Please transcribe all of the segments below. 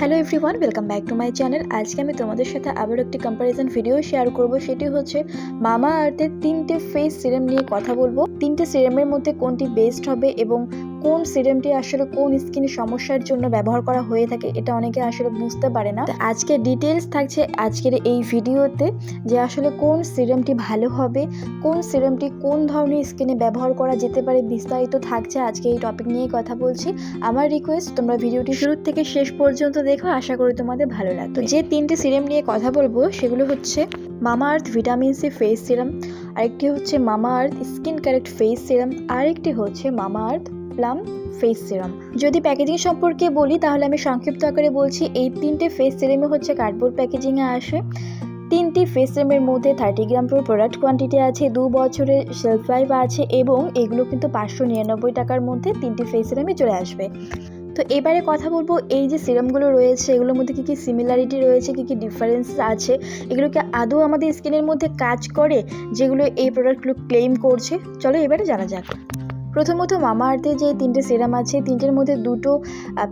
Hello everyone welcome back to my channel আজকে আমি তোমাদের সাথে আবার একটি কম্প্যারিজন ভিডিও শেয়ার করব। সেটি হচ্ছে মামা আর্থের তিনটে ফেস সিরাম নিয়ে কথা বলব। তিনটে সিরামের মধ্যে কোনটি বেস্ট হবে এবং কোন সিরামটি আসলে কোন স্কিন সমস্যার জন্য ব্যবহার করা হয়ে থাকে, এটা অনেকে আসলে বুঝতে পারে না। আজকে ডিটেলস থাকছে আজকের এই ভিডিওতে যে আসলে কোন সিরামটি ভালো হবে, কোন সিরামটি কোন ধরনের স্কিনে ব্যবহার করা যেতে পারে বিস্তারিত থাকছে আজকে এই টপিক নিয়ে কথা বলছি। আমার রিকোয়েস্ট তোমরা ভিডিওটি শুরু থেকে শেষ পর্যন্ত দেখো, আশা করি তোমাদের ভালো লাগবে। তো যে তিনটে সিরাম নিয়ে কথা বলব, সেগুলো হচ্ছে Mamaearth vitamin C face serum আরেকটি হচ্ছে Mamaearth skin correct face serum আরেকটি হচ্ছে Mamaearth plum face serum যদি প্যাকেজিং সম্পর্কে বলি, তাহলে আমি সংক্ষিপ্ত আকারে বলছি, এই তিনটে ফেস সিরামে হচ্ছে কার্ডবোর্ড প্যাকেজিংয়ে আসে। তিনটি ফেস সিরামের মধ্যে থার্টি গ্রাম পুরো প্রোডাক্ট কোয়ান্টিটি আছে, দু বছরের শেলফ লাইফ আছে এবং এগুলো কিন্তু পাঁচশো নিরানব্বই টাকার মধ্যে তিনটি ফেস সিরামে চলে আসবে। তো এবারে কথা বলব, এই যে সিরামগুলো রয়েছে, এগুলোর মধ্যে কী কী সিমিলারিটি রয়েছে, কী কী ডিফারেন্স আছে এগুলো কি আদৌ আমাদের স্কিনের মধ্যে কাজ করে, যেগুলো এই প্রোডাক্টগুলো ক্লেম করছে? চলো এবারে জানা যাক। প্রথমত মামা আর্থে যে তিনটে সিরাম আছে, তিনটের মধ্যে দুটো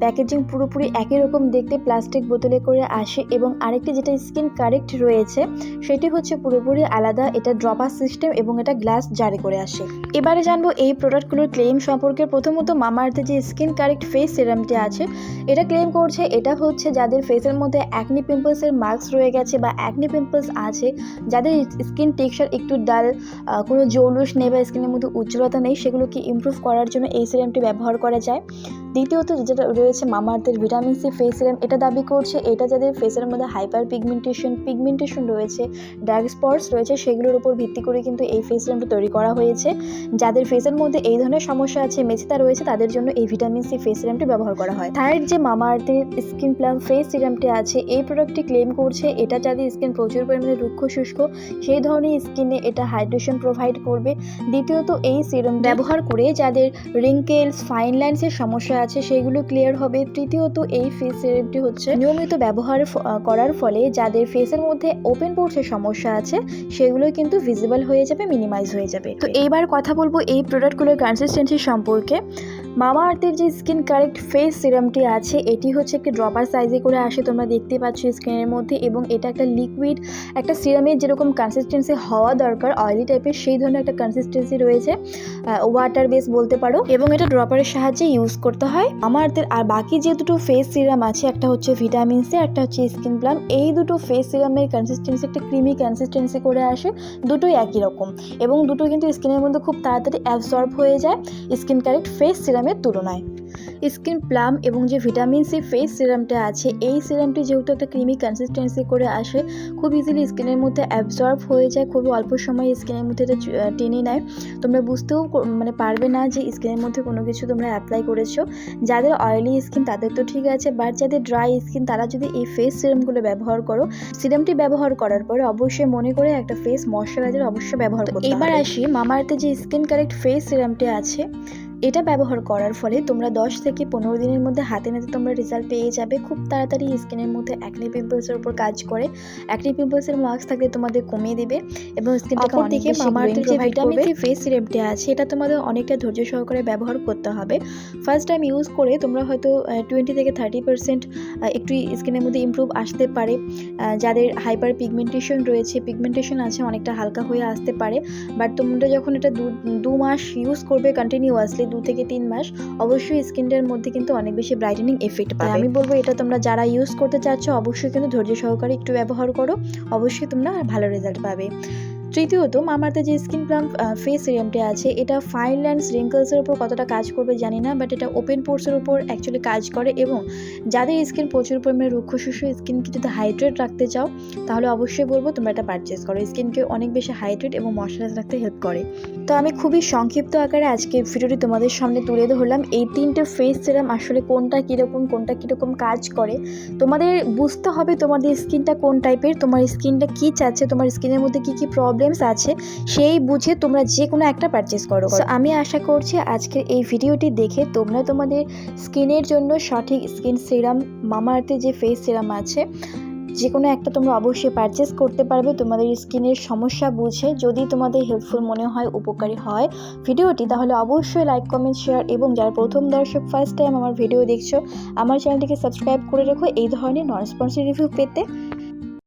প্যাকেজিং পুরোপুরি একই রকম দেখতে প্লাস্টিক বোতলে করে আসে এবং আরেকটি যেটা স্কিন কারেক্ট রয়েছে, সেটি হচ্ছে পুরোপুরি আলাদা, এটা ড্রপার সিস্টেম এবং এটা গ্লাস জারি করে আসে। এবারে জানব এই প্রোডাক্টগুলোর ক্লেম সম্পর্কে। প্রথমত মামা আর্থে যে স্কিন কারেক্ট ফেস সিরামটি আছে, এটা ক্লেম করছে, এটা হচ্ছে যাদের ফেসের মধ্যে অ্যাকনি পিম্পলসের মার্কস রয়ে গেছে বা অ্যাকনি পিম্পলস আছে, যাদের স্কিন টেক্সচার একটু ডাল কোনো জৌলুস নেই বা স্কিনের মধ্যে উজ্জ্বলতা নেই সেগুলোকে ইমপ্রুভ করার জন্য এই সিরামটি ব্যবহার করা যায়। দ্বিতীয়ত যেটা রয়েছে মামার্থের ভিটামিন সি ফেস সিরাম এটা দাবি করছে এটা যাদের ফেসের মধ্যে হাইপার পিগমেন্টেশন পিগমেন্টেশন রয়েছে ডার্ক স্পটস রয়েছে, সেগুলোর উপর ভিত্তি করে কিন্তু এই ফেস সিরামটা তৈরি করা হয়েছে। যাদের ফেসের মধ্যে এই ধরনের সমস্যা আছে মেছেতা রয়েছে, তাদের জন্য এই ভিটামিন সি ফেস সিরামটি ব্যবহার করা হয়। থার্ড যে মামার্থের স্কিন প্লাম ফেস সিরামটি আছে, এই প্রোডাক্টটি ক্লেম করছে এটা যাদের স্কিন প্রচুর পরিমাণে রুক্ষ শুষ্ক, সেই ধরনের স্কিনে এটা হাইড্রেশন প্রোভাইড করবে। দ্বিতীয়ত এই সিরাম ব্যবহার করে যাদের রিঙ্কেলস ফাইন লাইন্সের সমস্যা আছে, সেগুলো ক্লিয়ার হবে। তৃতীয়ত, এই ফেস সিরামটি হচ্ছে নিয়মিত ব্যবহার করার ফলে যাদের ফেসের মধ্যে ওপেন পোর্সের সমস্যা আছে সেগুলো কিন্তু ভিজিবল হয়ে যাবে মিনিমাইজ হয়ে যাবে। তো এইবার কথা বলব এই প্রোডাক্টগুলোর কনসিস্টেন্সি সম্পর্কে। মামা আর্থের যে স্কিন কারেক্ট ফেস সিরামটি আছে, এটি হচ্ছে একটি ড্রপার সাইজে করে আসে, তোমরা দেখতে পাচ্ছ স্কিনের মধ্যে, এবং এটা একটা লিকুইড একটা সিরামের যেরকম কনসিস্টেন্সি হওয়া দরকার অয়েলি টাইপের সেই ধরনের একটা কনসিস্টেন্সি রয়েছে ওয়াটার বেস বলতে পারো, এবং এটা ড্রপারের সাহায্যে ইউজ করতে হয়। আমার আর্থের আর বাকি যে দুটো ফেস সিরাম আছে, একটা হচ্ছে ভিটামিন সি একটা হচ্ছে স্কিন প্লাম এই দুটো ফেস সিরামের কনসিস্টেন্সি একটা ক্রিমি কনসিস্টেন্সি করে আসে, দুটোই একই রকম, এবং দুটো কিন্তু স্কিনের মধ্যে খুব তাড়াতাড়ি অ্যাবসর্ব হয়ে যায় স্কিন কারেক্ট ফেস সিরামের তুলনায়। স্কিন প্লাম এবং যে ভিটামিন সি ফেস সিরামটা আছে এই সিরামটি যেহেতু একটা ক্রিমি কনসিস্টেন্সি করে আসে খুব ইজিলি স্কিনের মধ্যে অ্যাবজর্ব হয়ে যায় খুবই অল্প সময়ে স্কিনের মধ্যে এটা টেনে নেয়। তোমরা বুঝতেও মানে পারবে না যে স্কিনের মধ্যে কোনো কিছু তোমরা অ্যাপ্লাই করেছ। যাদের অয়েলি স্কিন তাদের তো ঠিক আছে বাট যাদের ড্রাই স্কিন তারা যদি এই ফেস সিরামগুলো ব্যবহার করো সিরামটি ব্যবহার করার পরে অবশ্যই মনে করে একটা ফেস ময়শ্চারাইজার অবশ্যই ব্যবহার করো এবার আসি মামার্থে যে স্কিন কারেক্ট ফেস সিরামটি আছে এটা ব্যবহার করার ফলে তোমরা দশ থেকে পনেরো দিনের মধ্যে হাতে নাতে তোমরা রেজাল্ট পেয়ে যাবে। খুব তাড়াতাড়ি স্কিনের মধ্যে অ্যাকনি পিম্পলসের উপর কাজ করে। অ্যাকনি পিম্পলসের মার্কস থাকলে তোমাদের কমিয়ে দিবে এবং স্কিনটাকে অপর অনেক দিকে মামাআর্থের যে ভিটামিন করবে। ফেস সিরামটি আছে এটা তোমাদের অনেকটা ধৈর্য সহকারে ব্যবহার করতে হবে। ফার্স্ট টাইম ইউজ করে তোমরা হয়তো টোয়েন্টি থেকে থার্টি পার্সেন্ট একটু স্কিনের মধ্যে ইমপ্রুভ আসতে পারে। যাদের হাইপার পিগমেন্টেশন রয়েছে পিগমেন্টেশন আছে অনেকটা হালকা হয়ে আসতে পারে। বাট তোমরা যখন এটা দু মাস ইউজ করবে কন্টিনিউয়াসলি দু থেকে তিন মাস অবশ্যই স্কিনটার মধ্যে কিন্তু অনেক বেশি ব্রাইটেনিং এফেক্ট পাবে। আমি বলব এটা তোমরা যারা ইউজ করতে চাচ্ছ অবশ্যই কিন্তু ধৈর্য সহকারে একটু ব্যবহার করো। অবশ্যই তোমরা ভালো রেজাল্ট পাবে। তৃতীয়ত, মামার্থে যে স্কিন প্লাম ফেস সিরামটি আছে, এটা ফাইন লাইন্স রিঙ্কলসের উপর কতটা কাজ করবে জানি না বাট এটা ওপেন পোর্সের উপর অ্যাকচুয়ালি কাজ করে এবং যাদের স্কিন প্রচুর পরিমাণে রুক্ষ শুষ্ক স্কিনকে যদি হাইড্রেট রাখতে চাও, তাহলে অবশ্যই বলব তোমরা এটা পারচেস করো। স্কিনকে অনেক বেশি হাইড্রেট এবং ময়শ্চারাইজ রাখতে হেল্প করে। তো আমি খুবই সংক্ষিপ্ত আকারে আজকে ভিডিওটি তোমাদের সামনে তুলে ধরলাম। এই তিনটে ফেস সিরাম আসলে কোনটা কীরকম কোনটা কীরকম কাজ করে, তোমাদের বুঝতে হবে তোমাদের স্কিনটা কোন টাইপের তোমার স্কিনটা কী চাচ্ছে, তোমার স্কিনের মধ্যে কী কী প্রবলেমস আছে, সেই বুঝে তোমরা যে কোনো একটা পারচেস করো। আমি আশা করছি আজকের এই ভিডিওটি দেখে তোমরা তোমাদের স্কিনের জন্য সঠিক স্কিন সিরাম মামাআর্থের যে ফেস সিরাম আছে, যে কোনো একটা তোমরা অবশ্যই পারচেস করতে পারবে। তোমাদের স্কিনের সমস্যা বুঝে যদি তোমাদের হেল্পফুল মনে হয়, উপকারী হয় ভিডিওটি তাহলে অবশ্যই লাইক কমেন্ট শেয়ার এবং যারা প্রথম দর্শক ফার্স্ট টাইম আমার ভিডিও দেখছ, আমার চ্যানেলটিকে সাবস্ক্রাইব করে রেখো। এই ধরনের নন স্পন্সর রিভিউ পেতে